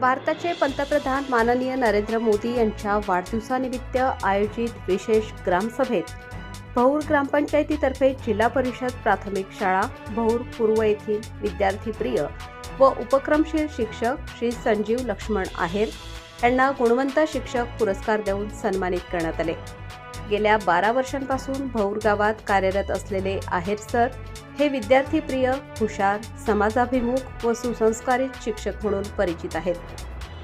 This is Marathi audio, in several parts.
भारताचे पंतप्रधान माननीय नरेंद्र मोदी यांच्या वाढदिवसानिमित्त आयोजित विशेष ग्रामसभेत भौर ग्रामपंचायतीतर्फे जिल्हा परिषद प्राथमिक शाळा भौर पूर्व येथील विद्यार्थी प्रिय व उपक्रमशील शिक्षक श्री संजीव लक्ष्मण आहेर यांना गुणवंत शिक्षक पुरस्कार देऊन सन्मानित करण्यात आले. गेल्या बारा वर्षांपासून भौर गावात कार्यरत असलेले आहेर सर हे विद्यार्थी प्रिय हुशार समाजाभिमुख व सुसंस्कारित शिक्षक म्हणून परिचित आहेत.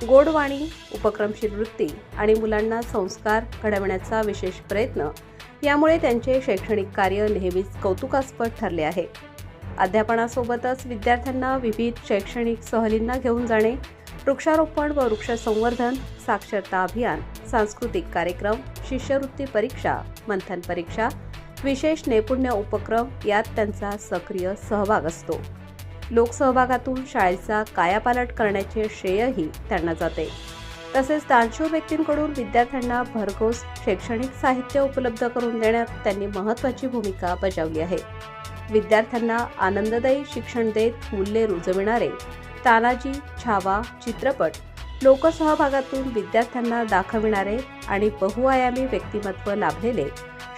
गोडवाणी उपक्रमशील वृत्ती आणि मुलांना संस्कार घडवण्याचा विशेष प्रयत्न यामुळे त्यांचे शैक्षणिक कार्य नेहमीच कौतुकास्पद ठरले आहे. अध्यापनासोबतच विद्यार्थ्यांना विविध शैक्षणिक सहलींना घेऊन जाणे वृक्षारोपण व वृक्ष संवर्धन साक्षरता अभियान सांस्कृतिक कार्यक्रम शिष्यवृत्ती परीक्षा मंथन परीक्षा विशेष नैपुण्य उपक्रम यात त्यांचा सक्रिय सहभाग असतो. लोकसहभागातून शाळेचा कायापालट करण्याचे श्रेयही त्यांना जाते. तसेच दानशूर व्यक्तींकडून विद्यार्थ्यांना भरघोस शैक्षणिक साहित्य उपलब्ध करून देण्यात त्यांनी महत्त्वाची भूमिका बजावली आहे. विद्यार्थ्यांना आनंददायी शिक्षण देत मूल्ये रुजविणारे तानाजी छावा चित्रपट लोकसहभागातून विद्यार्थ्यांना दाखविणारे आणि बहुआयामी व्यक्तिमत्व लाभलेले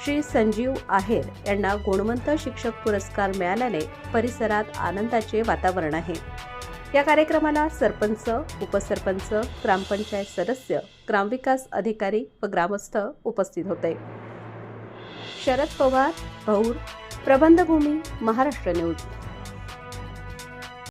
श्री संजीव आहेर यांना गुणवंत शिक्षक पुरस्कार मिळाल्याने परिसरात आनंदाचे वातावरण आहे. या कार्यक्रमाला सरपंच उपसरपंच ग्रामपंचायत सदस्य ग्रामविकास अधिकारी व ग्रामस्थ उपस्थित होते. शरद पवार भौर प्रबंधभूमी महाराष्ट्र न्यूज.